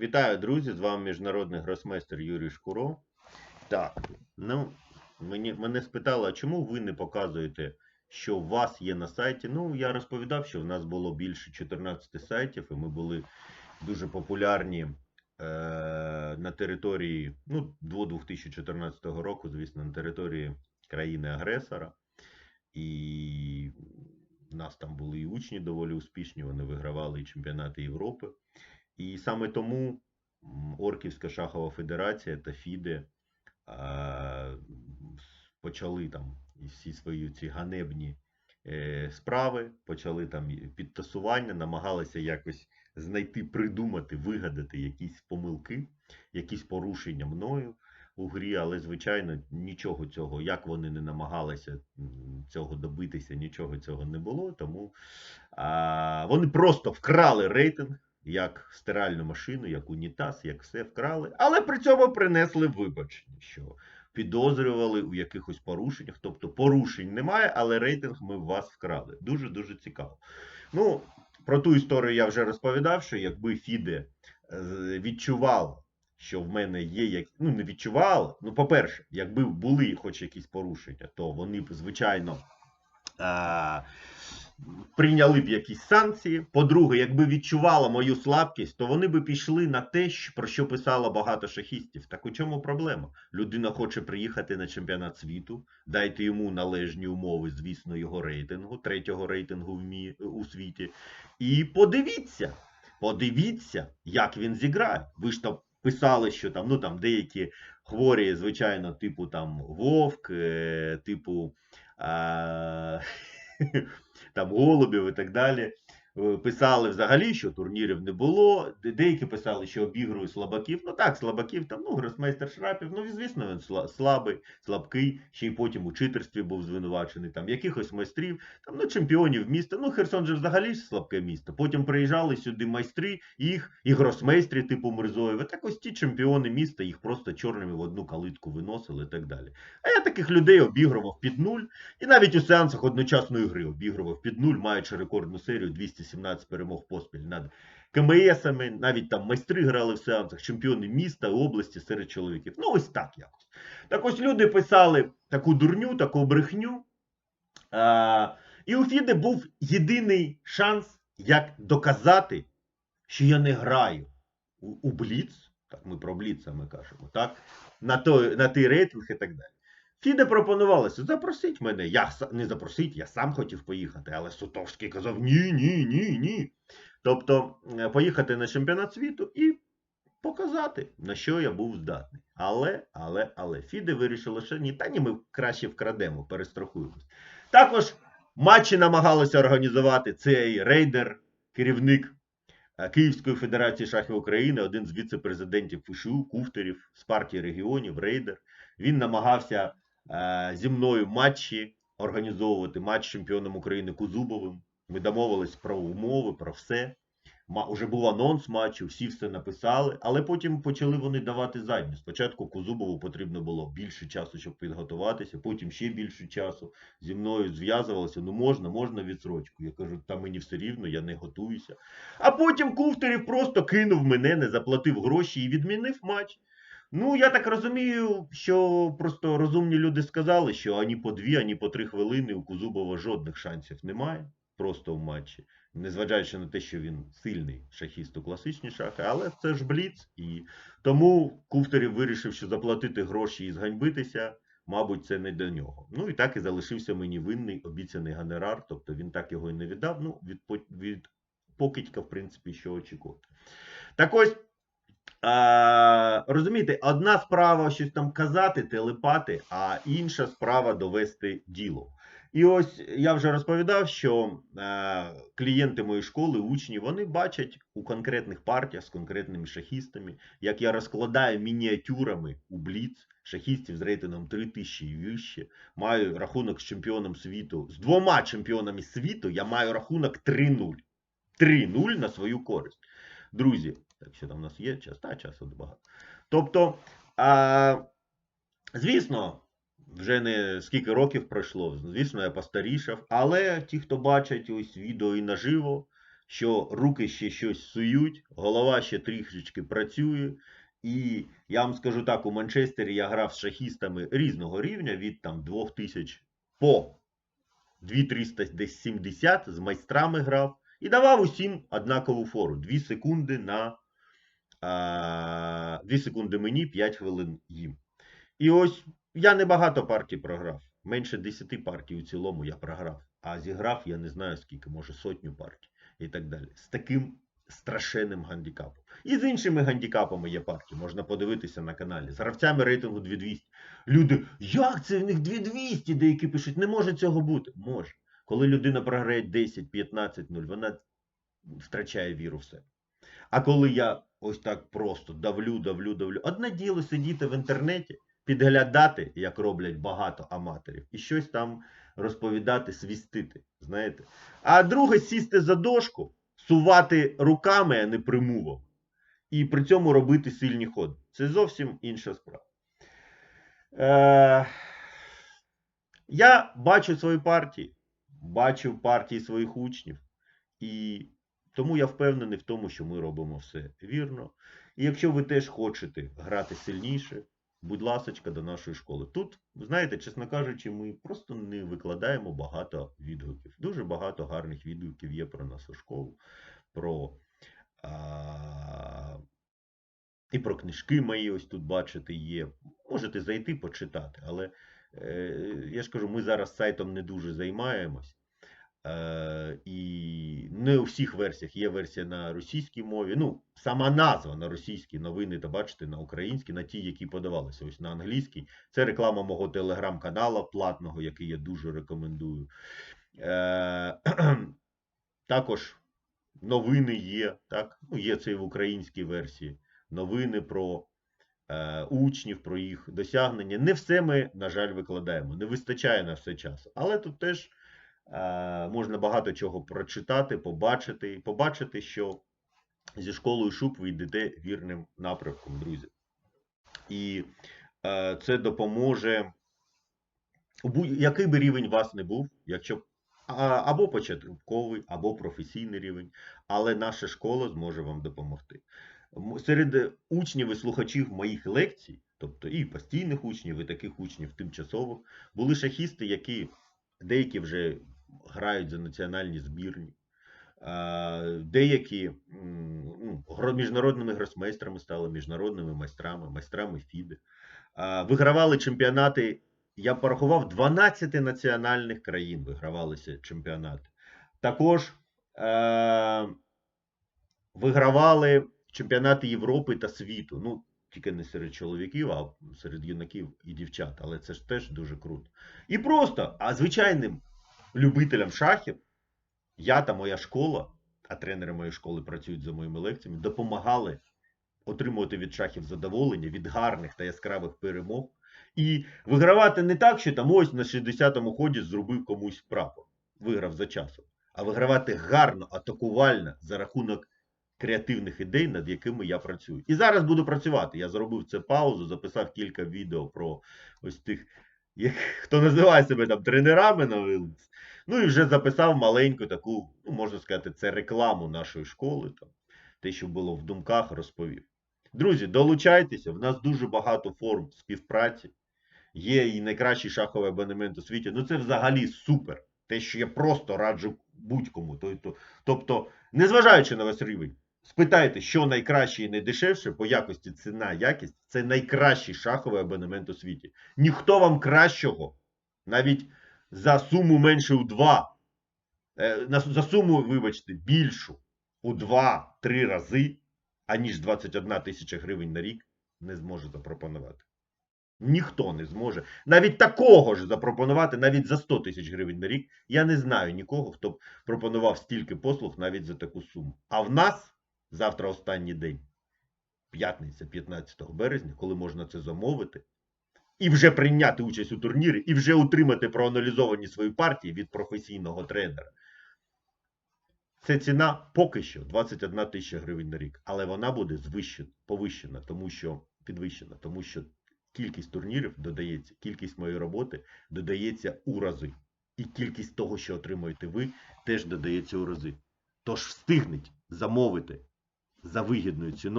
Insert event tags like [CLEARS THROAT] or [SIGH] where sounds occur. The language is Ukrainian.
Вітаю, друзі! З вами міжнародний гросмейстер Юрій Шкуро. Так, ну, мені, мене спитали, а чому ви не показуєте, що у вас є на сайті? Ну, я розповідав, що в нас було більше 14 сайтів, і ми були дуже популярні е, на території, ну, до 2014 року, звісно, на території країни-агресора. І у нас там були і учні доволі успішні, вони вигравали і чемпіонати Європи. І саме тому Орківська шахова федерація та ФІДе почали там всі свої ці ганебні е, справи, почали там підтасування, намагалися якось знайти, придумати, вигадати якісь помилки, якісь порушення мною у грі, але звичайно нічого цього, як вони не намагалися цього добитися, нічого цього не було. Тому а, вони просто вкрали рейтинг як стиральну машину, як унітаз, як все вкрали, але при цьому принесли вибачення, що підозрювали у якихось порушеннях. Тобто порушень немає, але рейтинг ми в вас вкрали. Дуже дуже цікаво. Ну, про ту історію я вже розповідав, що якби Фіде е, відчувала, що в мене є як. Ну, не відчувала. Ну, по-перше, якби були хоч якісь порушення, то вони б, звичайно. А, прийняли б якісь санкції. По-друге, якби відчувала мою слабкість, то вони би пішли на те, про що писало багато шахістів. Так у чому проблема? Людина хоче приїхати на чемпіонат світу, дайте йому належні умови, звісно, його рейтингу, третього рейтингу в мі... у світі. І подивіться, подивіться, як він зіграє. Ви ж там писали, що там, ну там деякі хворі, звичайно, типу там Вовк, е, типу. А... [LAUGHS] [LAUGHS] там голубів і так далі. Е, Писали взагалі, що турнірів не було. Деякі писали, що обігрує слабаків. Ну так, слабаків там, ну, гросмейстер Шрапів, ну, звісно, він слабий, слабкий, ще й потім у читерстві був звинувачений, там якихось майстрів, там, ну, чемпіонів міста. Ну, Херсон же взагалі ж слабке місто. Потім приїжджали сюди майстри, їх і гросмейстри, типу Мирзоєва. Так ось ті чемпіони міста, їх просто чорними в одну калитку виносили і так далі. А я таких людей обігрував під нуль. І навіть у сеансах одночасної гри обігрував під нуль, маючи рекордну серію 217 перемог поспіль над КМСами. Навіть там майстри грали в сеансах, чемпіони міста області серед чоловіків. Ну, ось так якось. Так ось люди писали таку дурню, таку брехню. А, і у Фіде був єдиний шанс, як доказати, що я не граю у, у Бліц. Так, ми про Бліц саме кажемо, так? На той, на той рейтинг і так далі. Фіде пропонувалося, запросіть мене. Я не запросить, я сам хотів поїхати, але Сутовський казав ні, ні, ні, ні. Тобто е, поїхати на чемпіонат світу і показати, на що я був здатний. Але, але, але, Фіде вирішило, що ні, та ні, ми краще вкрадемо, перестрахуємось. Також матчі намагалися організувати цей рейдер, керівник е, Київської Федерації шахів України, один з віце-президентів ФШУ, Куфтерів з партії регіонів, рейдер. Він намагався зі мною матчі організовувати матч чемпіоном України Кузубовим. Ми домовились про умови, про все. Уже був анонс матчу, всі все написали, але потім почали вони давати задню. Спочатку Кузубову потрібно було більше часу, щоб підготуватися, потім ще більше часу. Зі мною зв'язувалися, ну можна, можна відсрочку. Я кажу, та мені все рівно, я не готуюся. А потім Куфтерів просто кинув мене, не заплатив гроші і відмінив матч. Ну, я так розумію, що просто розумні люди сказали, що ані по дві, ані по три хвилини у Кузубова жодних шансів немає просто в матчі. Незважаючи на те, що він сильний шахіст у класичні шахи, але це ж бліц. І тому Куфтерів вирішив, що заплатити гроші і зганьбитися, мабуть, це не до нього. Ну і так і залишився мені винний обіцяний гонорар, тобто він так його і не віддав. Ну, від, від покидька, в принципі, що очікувати. Так ось. А, розумієте, одна справа щось там казати, телепати, а інша справа довести діло. І ось я вже розповідав, що е, клієнти моєї школи, учні, вони бачать у конкретних партіях з конкретними шахістами, як я розкладаю мініатюрами у бліц шахістів з рейтингом 3000 і вище. Маю рахунок з чемпіоном світу. З двома чемпіонами світу я маю рахунок 3-0. 3-0 на свою користь. Друзі, так що там у нас є час? Та часу багато. Тобто, а, звісно, вже не скільки років пройшло, звісно, я постарішав, але ті, хто бачать ось відео і наживо, що руки ще щось сують, голова ще трішечки працює. І я вам скажу так, у Манчестері я грав з шахістами різного рівня від там 2000 по 2370 з майстрами грав і давав усім однакову фору. 2 секунди на 2 секунди мені, 5 хвилин їм. І ось я небагато партій програв. Менше 10 партій у цілому я програв. А зіграв я не знаю скільки, може сотню партій і так далі. З таким страшенним гандікапом. І з іншими гандікапами є партії. Можна подивитися на каналі. З гравцями рейтингу 2200. Люди, як це в них 2200? Деякі пишуть, не може цього бути. Може. Коли людина програє 10, 15, 0, вона втрачає віру в себе. А коли я ось так просто давлю, давлю, давлю. Одне діло сидіти в інтернеті, підглядати, як роблять багато аматорів, і щось там розповідати, свістити. Знаєте? А друге сісти за дошку, сувати руками, а не примувом. І при цьому робити сильні ходи. Це зовсім інша справа. Е, я бачу свої партії, бачив партії своїх учнів, і тому я впевнений в тому, що ми робимо все вірно. І якщо ви теж хочете грати сильніше, будь ласочка, до нашої школи. Тут, знаєте, чесно кажучи, ми просто не викладаємо багато відгуків. Дуже багато гарних відгуків є про нашу школу, про а, і про книжки мої ось тут бачите є. Можете зайти почитати, але е, я ж кажу, ми зараз сайтом не дуже займаємось. І не у всіх версіях є версія на російській мові. Ну, сама назва на російській новини, та бачите, на українській, на ті, які подавалися. Ось на англійській. Це реклама мого телеграм-канала платного, який я дуже рекомендую. Е, [CLEARS THROAT] також новини є. Так? Ну, є це і в українській версії. Новини про е, учнів, про їх досягнення. Не все ми, на жаль, викладаємо. Не вистачає на все часу. Але тут теж можна багато чого прочитати, побачити, і побачити, що зі школою ШУП ви йдете вірним напрямком, друзі. І е, це допоможе, який би рівень вас не був, якщо або початковий, або професійний рівень, але наша школа зможе вам допомогти. Серед учнів і слухачів моїх лекцій, тобто і постійних учнів, і таких учнів тимчасових, були шахісти, які деякі вже грають за національні збірні, деякі ну, міжнародними гросмейстрами стали, міжнародними майстрами, майстрами ФІДи. Вигравали чемпіонати, я порахував, 12 національних країн вигравалися чемпіонати. Також е, вигравали чемпіонати Європи та світу. Ну, тільки не серед чоловіків, а серед юнаків і дівчат. Але це ж теж дуже круто. І просто, а звичайним любителям шахів, я та моя школа, а тренери моєї школи працюють за моїми лекціями, допомагали отримувати від шахів задоволення, від гарних та яскравих перемог. І вигравати не так, що там ось на 60-му ході зробив комусь прапор, виграв за часом, а вигравати гарно, атакувально за рахунок креативних ідей, над якими я працюю. І зараз буду працювати. Я зробив це паузу, записав кілька відео про ось тих, хто називає себе там тренерами. Ну і вже записав маленьку таку, ну можна сказати, це рекламу нашої школи. Там, те, що було в думках, розповів. Друзі, долучайтеся, в нас дуже багато форм співпраці. Є і найкращий шаховий абонемент у світі. Ну це взагалі супер. Те, що я просто раджу будь-кому. Тобто, незважаючи на ваш рівень, спитайте, що найкраще і найдешевше по якості ціна, якість це найкращий шаховий абонемент у світі. Ніхто вам кращого, навіть за суму менше у 2, е, за суму, вибачте, більшу у 2-3 рази, аніж 21 тисяча гривень на рік, не зможе запропонувати. Ніхто не зможе. Навіть такого ж запропонувати навіть за 100 тисяч гривень на рік. Я не знаю нікого, хто б пропонував стільки послуг навіть за таку суму. А в нас завтра останній день, п'ятниця, 15 березня, коли можна це замовити, і вже прийняти участь у турнірі, і вже отримати проаналізовані свої партії від професійного тренера. Це ціна поки що 21 тисяча гривень на рік, але вона буде звищена, повищена, тому що підвищена, тому що кількість турнірів додається, кількість моєї роботи додається у рази. І кількість того, що отримуєте ви, теж додається у рази. Тож встигніть замовити за вигідною ціною.